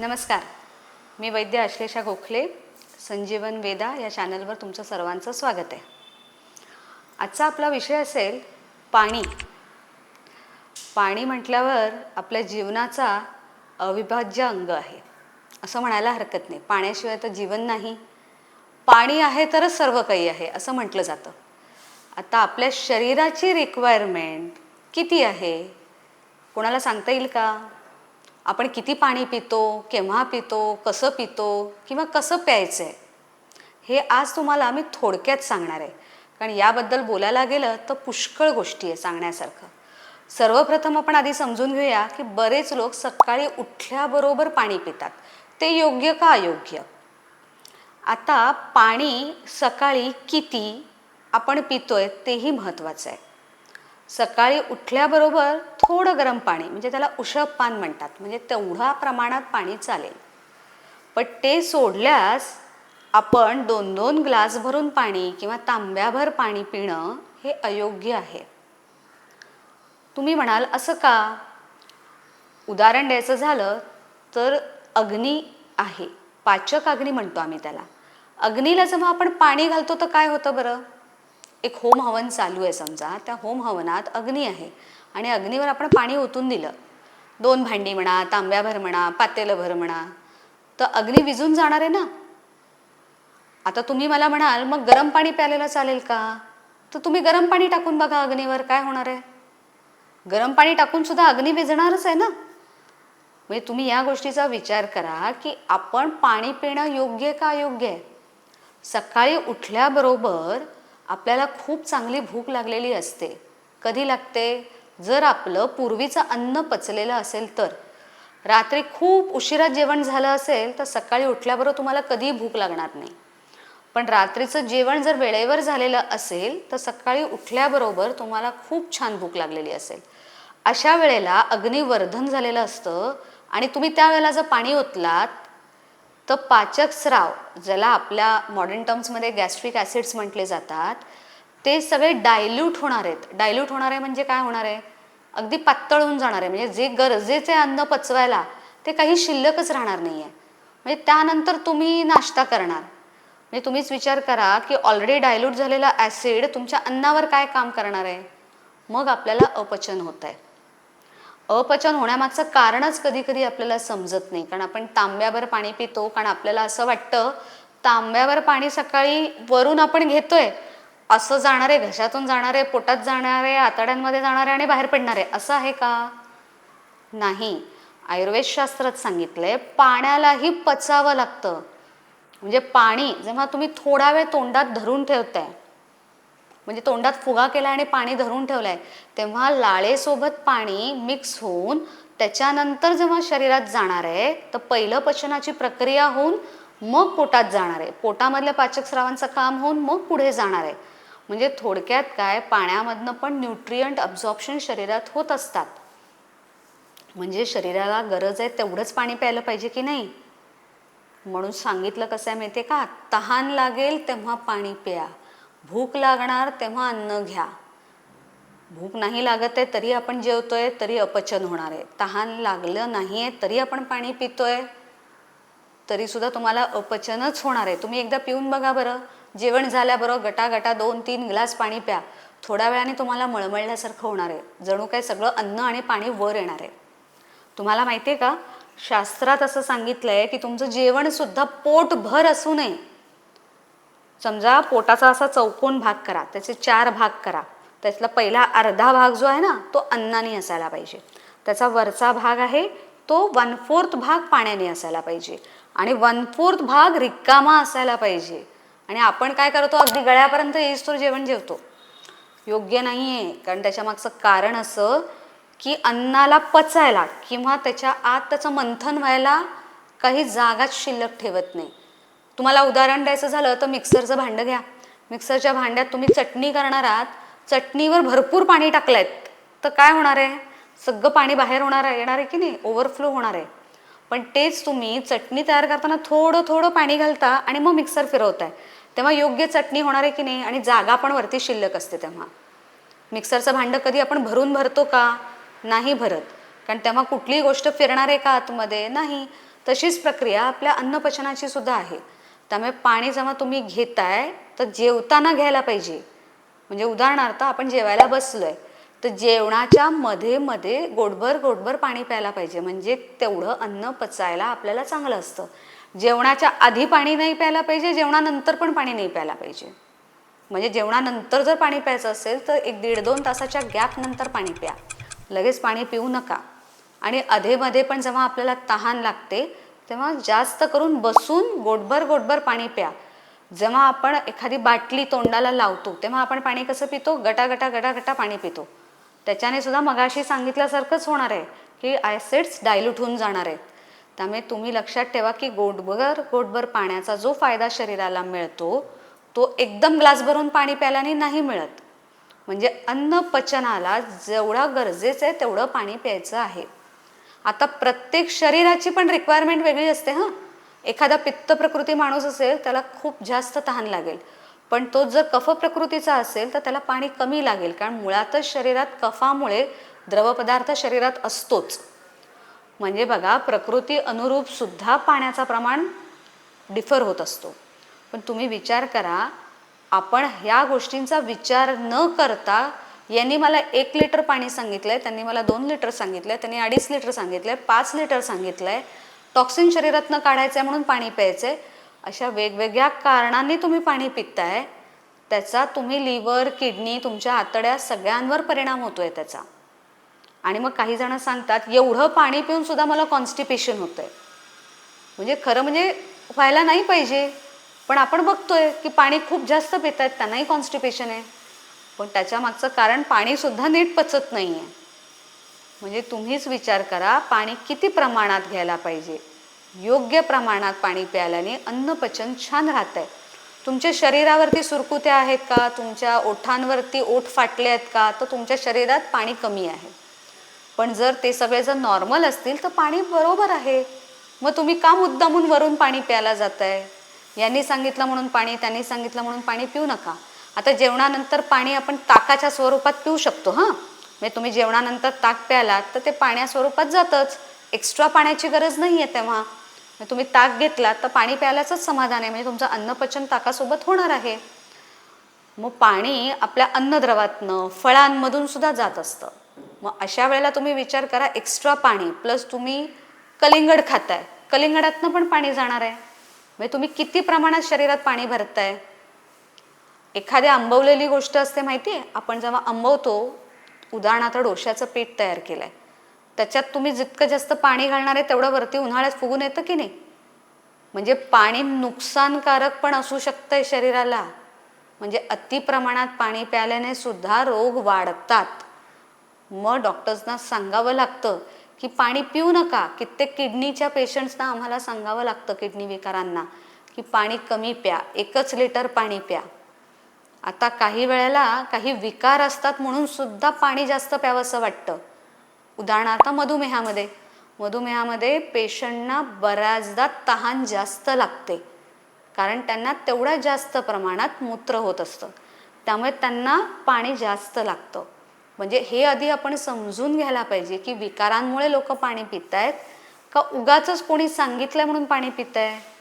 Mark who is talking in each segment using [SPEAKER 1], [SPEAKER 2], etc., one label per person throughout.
[SPEAKER 1] नमस्कार. मी वैद्य अश्लेषा गोखले संजीवन वेदा या चॅनलवर तुमचं सर्वांचं स्वागत आहे. आजचा आपला विषय असेल पाणी. पाणी म्हटल्यावर आपल्या जीवनाचा अविभाज्य अंग आहे. असं म्हणायला हरकत नाही. पाण्याशिवाय तर जीवन नाही. पाणी आहे तरच सर्व काही आहे असं म्हटलं जातं. आता आपल्या शरीराची रिक्वायरमेंट किती आहे? कोणाला सांगता येईल का? आपण किती पाणी पितो केव्हा पितो कसं पितो किंवा कसं प्यायचं आहे हे आज तुम्हाला मी थोडक्यात सांगणार आहे. कारण याबद्दल बोलायला गेलं तर पुष्कळ गोष्टी आहे सांगण्यासारखं. सर्वप्रथम आपण आधी समजून घेऊया की बरेच लोक सकाळी उठल्याबरोबर पाणी पितात. ते योग्य का अयोग्य? आता पाणी सकाळी किती आपण पितोय तेही महत्त्वाचं आहे. सकाळी उठल्याबरोबर थोडं गरम पाणी म्हणजे त्याला उषप पान म्हणतात म्हणजे तेवढ्या प्रमाणात पाणी चालेल. पण ते सोडल्यास आपण दोन दोन ग्लास भरून पाणी किंवा तांब्याभर पाणी पिणं हे अयोग्य आहे. तुम्ही म्हणाल असं का? उदाहरण द्यायचं झालं तर अग्नी आहे. पाचक अग्नी म्हणतो आम्ही त्याला. अग्नीला जेव्हा आपण पाणी घालतो तर काय होतं बरं? एक होम हवन चालू आहे समजा. त्या होम हवनात अग्नी आहे. आणि अग्नीवर आपण पाणी ओतून दिलं. दोन भांडी म्हणा तांब्याभर म्हणा पातेलभर म्हणा. तर अग्नी विजून जाणार आहे ना? आता तुम्ही मला म्हणाल मग गरम पाणी प्यायलेलं चालेल का? तर तुम्ही गरम पाणी टाकून बघा अग्नीवर काय होणार आहे? गरम पाणी टाकून सुद्धा अग्नी विजणारच आहे ना? म्हणजे तुम्ही या गोष्टीचा विचार करा की आपण पाणी पिणं योग्य का अयोग्य आहे? सकाळी उठल्याबरोबर आपल्याला खूप चांगली भूक लागलेली असते. कधी लागते? जर आपलं पूर्वीचं अन्न पचलेलं असेल तर. रात्री खूप उशिरा जेवण झालं असेल तर सकाळी उठल्याबरोबर तुम्हाला कधीही भूक लागणार नाही. पण रात्रीचं जेवण जर वेळेवर झालेलं असेल तर सकाळी उठल्याबरोबर तुम्हाला खूप छान भूक लागलेली असेल. अशा वेळेला अग्निवर्धन झालेलं असतं आणि तुम्ही त्यावेळेला जर पाणी ओतलात तर पाचक स्राव ज्याला आपल्या मॉडर्न टर्म्समध्ये गॅस्ट्रिक ॲसिड्स म्हटले जातात ते सगळे डायल्यूट होणार आहेत. डायल्यूट होणार आहे म्हणजे काय होणार आहे? अगदी पातळ होऊन जाणार आहे. म्हणजे जे गरजेचे अन्न पचवायला ते काही शिल्लकच राहणार नाही आहे म्हणजे त्यानंतर तुम्ही नाश्ता करणार. म्हणजे तुम्हीच विचार करा की ऑलरेडी डायल्यूट झालेला ॲसिड तुमच्या अन्नावर काय काम करणार आहे? मग आपल्याला अपचन होत आहे अपचन होण्यामागचं कारणच कधी कधी आपल्याला समजत नाही. कारण आपण तांब्यावर पाणी पितो कारण आपल्याला असं वाटतं तांब्यावर पाणी सकाळी वरून आपण घेतोय असं जाणार आहे घशातून जाणारे पोटात जाणारे आतड्यांमध्ये जाणारे आणि बाहेर पडणार आहे असं आहे का? नाही. आयुर्वेदशास्त्रात सांगितलंय पाण्यालाही पचावं लागतं. म्हणजे पाणी जेव्हा तुम्ही थोडा वेळ तोंडात धरून ठेवताय म्हणजे तोंडात फुगा केला आणि पाणी धरून ठेवलंय तेव्हा लाळेसोबत पाणी मिक्स होऊन त्याच्यानंतर जेव्हा शरीरात जाणार आहे तर पहिलं पचनाची प्रक्रिया होऊन मग पोटात जाणार आहे. पोटामधल्या पाचक स्रावांचं काम होऊन मग पुढे जाणार आहे. म्हणजे थोडक्यात काय पाण्यामधनं पण न्यूट्रियंट अब्झॉर्प्शन शरीरात होत असतात. म्हणजे शरीराला गरज आहे तेवढंच पाणी प्यायलं पाहिजे की नाही? म्हणून सांगितलं कसं आहे माहिती आहे का? तहान लागेल तेव्हा पाणी प्या. भूक लागणार तेव्हा अन्न घ्या. भूक नाही लागत आहे तरी आपण जेवतोय तरी अपचन होणार आहे. तहान लागलं नाही आहे तरी आपण पाणी पितोय तरीसुद्धा तुम्हाला अपचनच होणार आहे. तुम्ही एकदा पिऊन बघा बरं. जेवण झाल्याबरोबर गटागटा दोन तीन ग्लास पाणी प्या. थोड्या वेळाने तुम्हाला मळमळल्यासारखं होणार आहे. जणू काय सगळं अन्न आणि पाणी वर येणार आहे. तुम्हाला माहिती आहे का? शास्त्रात असं सांगितलं आहे की तुमचं जेवणसुद्धा पोटभर असू नये. समजा पोटाचा असा चौकोन भाग करा त्याचे चार भाग करा. त्यातला पहिला अर्धा भाग जो आहे ना तो अन्नाने असायला पाहिजे. त्याचा वरचा भाग आहे तो वन फोर्थ भाग पाण्याने असायला पाहिजे. आणि वन फोर्थ भाग रिकामा असायला पाहिजे. आणि आपण काय करतो अगदी गळ्यापर्यंत येईस्तोर जेवण जेवतो. योग्य नाही आहे कारण त्याच्यामागचं कारण असं की अन्नाला पचायला किंवा त्याच्या आत त्याचं मंथन व्हायला काही जागाच शिल्लक ठेवत नाही. तुम्हाला उदाहरण द्यायचं झालं तर मिक्सरचं भांडं घ्या. मिक्सरच्या भांड्यात तुम्ही चटणी करणार आहात. चटणीवर भरपूर पाणी टाकलंयत तर काय होणार आहे? सगळं पाणी बाहेर होणार आहे. येणार आहे की नाही? ओव्हरफ्लो होणार आहे. पण तेच तुम्ही चटणी तयार करताना थोडं थोडं पाणी घालता आणि मग मिक्सर फिरवताय. तेव्हा योग्य चटणी होणार आहे की नाही? आणि जागा पण वरती शिल्लक असते तेव्हा. मिक्सरचं भांडं कधी आपण भरून भरतो का? नाही भरत. कारण तेव्हा कुठलीही गोष्ट फिरणार आहे का आतमध्ये नाही. तशीच प्रक्रिया आपल्या अन्नपचनाची सुद्धा आहे. त्यामुळे पाणी जेव्हा तुम्ही घेताय तर जेवताना घ्यायला पाहिजे. म्हणजे उदाहरणार्थ आपण जेवायला बसलो आहे तर जेवणाच्या मध्ये मध्ये गोडभर गोडभर पाणी प्यायला पाहिजे. म्हणजे तेवढं अन्न पचायला आपल्याला चांगलं असतं. जेवणाच्या आधी पाणी नाही प्यायला पाहिजे जेवणानंतर पण पाणी नाही प्यायला पाहिजे. म्हणजे जेवणानंतर जर पाणी प्यायचं असेल तर एक दीड दोन तासाच्या गॅप नंतर पाणी प्या. लगेच पाणी पिऊ नका. आणि अधेमध्ये पण जेव्हा आपल्याला तहान लागते तेव्हा जास्त करून बसून गोडभर गोडभर पाणी प्या. जेव्हा आपण एखादी बाटली तोंडाला लावतो तेव्हा आपण पाणी कसं पितो? गटा गटा गटा गटा पाणी पितो. त्याच्याने सुद्धा मगाशी सांगितल्यासारखंच होणार आहे की ॲसिड्स डायल्यूट होऊन जाणार आहेत. त्यामुळे तुम्ही लक्षात ठेवा की गोडभर गोडभर पाण्याचा जो फायदा शरीराला मिळतो तो एकदम ग्लास भरून पाणी प्यायल्याने नाही मिळत. म्हणजे अन्न पचनाला जेवढा गरजेचं आहे तेवढं पाणी प्यायचं आहे. आता प्रत्येक शरीराची पण रिक्वायरमेंट वेगळी असते हां. एखादा पित्त प्रकृती माणूस असेल त्याला खूप जास्त तहान लागेल. पण तो जर कफ प्रकृतीचा असेल तर त्याला पाणी कमी लागेल कारण मुळातच शरीरात कफामुळे द्रवपदार्थ शरीरात असतोच. म्हणजे बघा प्रकृती अनुरूप सुद्धा पाण्याचा प्रमाण डिफर होत असतो. पण तुम्ही विचार करा आपण ह्या गोष्टींचा विचार न करता यांनी मला एक लिटर पाणी सांगितलं आहे त्यांनी मला दोन लिटर सांगितलं आहे त्यांनी अडीच लिटर सांगितलं आहे पाच लिटर सांगितलं आहे टॉक्सिन शरीरातनं आहे म्हणून पाणी प्यायचं आहे अशा वेगवेगळ्या कारणांनी तुम्ही पाणी पिताय. त्याचा तुम्ही लिव्हर किडनी तुमच्या आतड्या सगळ्यांवर परिणाम होतोय त्याचा. आणि मग काही जण सांगतात एवढं पाणी पिऊन सुद्धा मला कॉन्स्टिपेशन होतंय. म्हणजे खरं म्हणजे व्हायला नाही पाहिजे. पण आपण बघतोय की पाणी खूप जास्त पित आहेत त्यांनाही कॉन्स्टिपेशन आहे. पण त्याच्या मागचं कारण पाणीसुद्धा नीट पचत नाही आहे म्हणजे तुम्हीच विचार करा पाणी किती प्रमाणात घ्यायला पाहिजे? योग्य प्रमाणात पाणी प्यायल्याने अन्नपचन छान राहत आहे तुमच्या शरीरावरती सुरकुत्या आहेत का? तुमच्या ओठांवरती ओठ फाटले आहेत का? तर तुमच्या शरीरात पाणी कमी आहे. पण जर ते सगळे जर नॉर्मल असतील तर पाणी बरोबर आहे. मग तुम्ही का मुद्दामून वरून पाणी प्यायला जात आहे यांनी सांगितलं म्हणून पाणी त्यांनी सांगितलं म्हणून पाणी पिऊ नका. आता जेवणानंतर पाणी आपण ताकाच्या स्वरूपात पिऊ शकतो हां? म्हणजे तुम्ही जेवणानंतर ताक प्यालात तर ते पाण्या स्वरूपात जातंच. एक्स्ट्रा पाण्याची गरज नाही आहे तेव्हा. मग तुम्ही ताक घेतलात तर पाणी प्यायलाचंच समाधान आहे म्हणजे तुमचं अन्नपचन ताकासोबत होणार आहे. मग पाणी आपल्या अन्नद्रवातनं फळांमधून सुद्धा जात असतं. मग अशा वेळेला तुम्ही विचार करा एक्स्ट्रा पाणी प्लस तुम्ही कलिंगड खाताय. कलिंगडातनं पण पाणी जाणार आहे. म्हणजे तुम्ही किती प्रमाणात शरीरात पाणी भरताय? एखादी आंबवलेली गोष्ट असते माहिती आहे? आपण जेव्हा आंबवतो उदाहरणार्थ डोश्याचं पीठ तयार केलं आहे त्याच्यात तुम्ही जितकं जास्त पाणी घालणार आहे तेवढं वरती उन्हाळ्यात फुगून येतं की नाही? म्हणजे पाणी नुकसानकारक पण असू शकतंय शरीराला. म्हणजे अति प्रमाणात पाणी प्यायल्याने सुद्धा रोग वाढतात. मग डॉक्टर्सना सांगावं लागतं की पाणी पिऊ नका. कित्येक किडनीच्या पेशंट्सना आम्हाला सांगावं लागतं किडनी विकारांना की पाणी कमी प्या एकच लिटर पाणी प्या. आता काही वेळेला काही विकार असतात म्हणून सुद्धा पाणी जास्त प्यावंसं वाटतं. उदाहरणार्थ मधुमेहामध्ये. मधुमेहामध्ये पेशंटना बऱ्याचदा तहान जास्त लागते. कारण त्यांना तेवढ्या जास्त प्रमाणात मूत्र होत असतं. त्यामुळे त्यांना पाणी जास्त लागतं. म्हणजे हे आधी आपण समजून घ्यायला पाहिजे की विकारांमुळे लोक पाणी पित आहेत का उगाच कोणी सांगितलं म्हणून पाणी पित आहे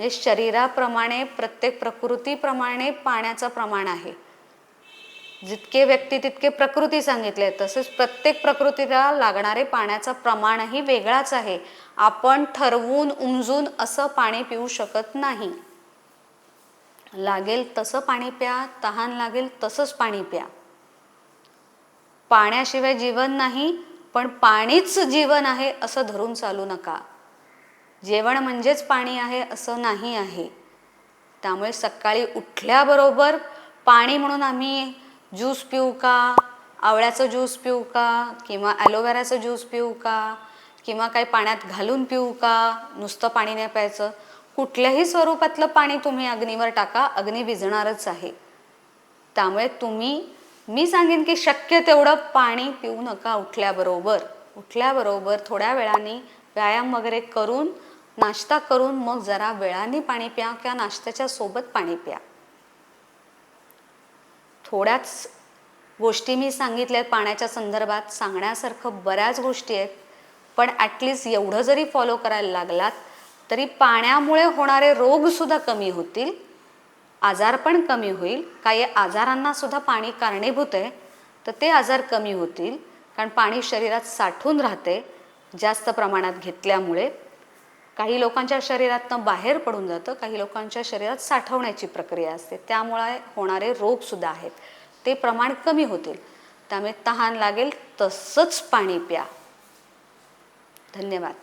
[SPEAKER 1] म्हणजे शरीराप्रमाणे प्रत्येक प्रकृतीप्रमाणे पाण्याचं प्रमाण आहे. जितके व्यक्ती तितके प्रकृती सांगितले. तसेच प्रत्येक प्रकृतीला लागणारे पाण्याचं प्रमाणही वेगळाच आहे. आपण ठरवून उमजून असं पाणी पिऊ शकत नाही. लागेल तसं पाणी प्या तहान लागेल तसंच पाणी प्या. पाण्याशिवाय जीवन नाही पण पाणीच जीवन आहे असं धरून चालू नका. जेवण म्हणजेच पाणी आहे असं नाही आहे. त्यामुळे सकाळी उठल्याबरोबर पाणी म्हणून आम्ही ज्यूस पिऊ का आवळ्याचं ज्यूस पिऊ का किंवा ॲलोवेराचं ज्यूस पिऊ का किंवा काही पाण्यात घालून पिऊ का नुसतं पाणी नाही प्यायचं. कुठल्याही स्वरूपातलं पाणी तुम्ही अग्नीवर टाका अग्नी विझणारच आहे. त्यामुळे तुम्ही मी सांगेन की शक्य तेवढं पाणी पिऊ नका उठल्याबरोबर. उठल्याबरोबर थोड्या वेळाने व्यायाम वगैरे करून नाश्ता करून मग जरा वेळाने पाणी प्या किंवा नाश्त्याच्या सोबत पाणी प्या. थोड्याच गोष्टी मी सांगितल्यात पाण्याच्या संदर्भात. सांगण्यासारखं बऱ्याच गोष्टी आहेत. पण ॲटलिस्ट एवढं जरी फॉलो करायला लागलात तरी पाण्यामुळे होणारे रोगसुद्धा कमी होतील. आजार पण कमी होईल. काही आजारांना सुद्धा पाणी कारणीभूत आहे. तर ते आजार कमी होतील. कारण पाणी शरीरात साठून राहते. जास्त प्रमाणात घेतल्यामुळे. काही लोकांच्या शरीरातनं बाहेर पडून जातं काही लोकांच्या शरीरात साठवण्याची प्रक्रिया असते. त्यामुळे होणारे रोगसुद्धा आहेत. ते प्रमाण कमी होतील. त्यामुळे तहान लागेल तसंच पाणी प्या. धन्यवाद.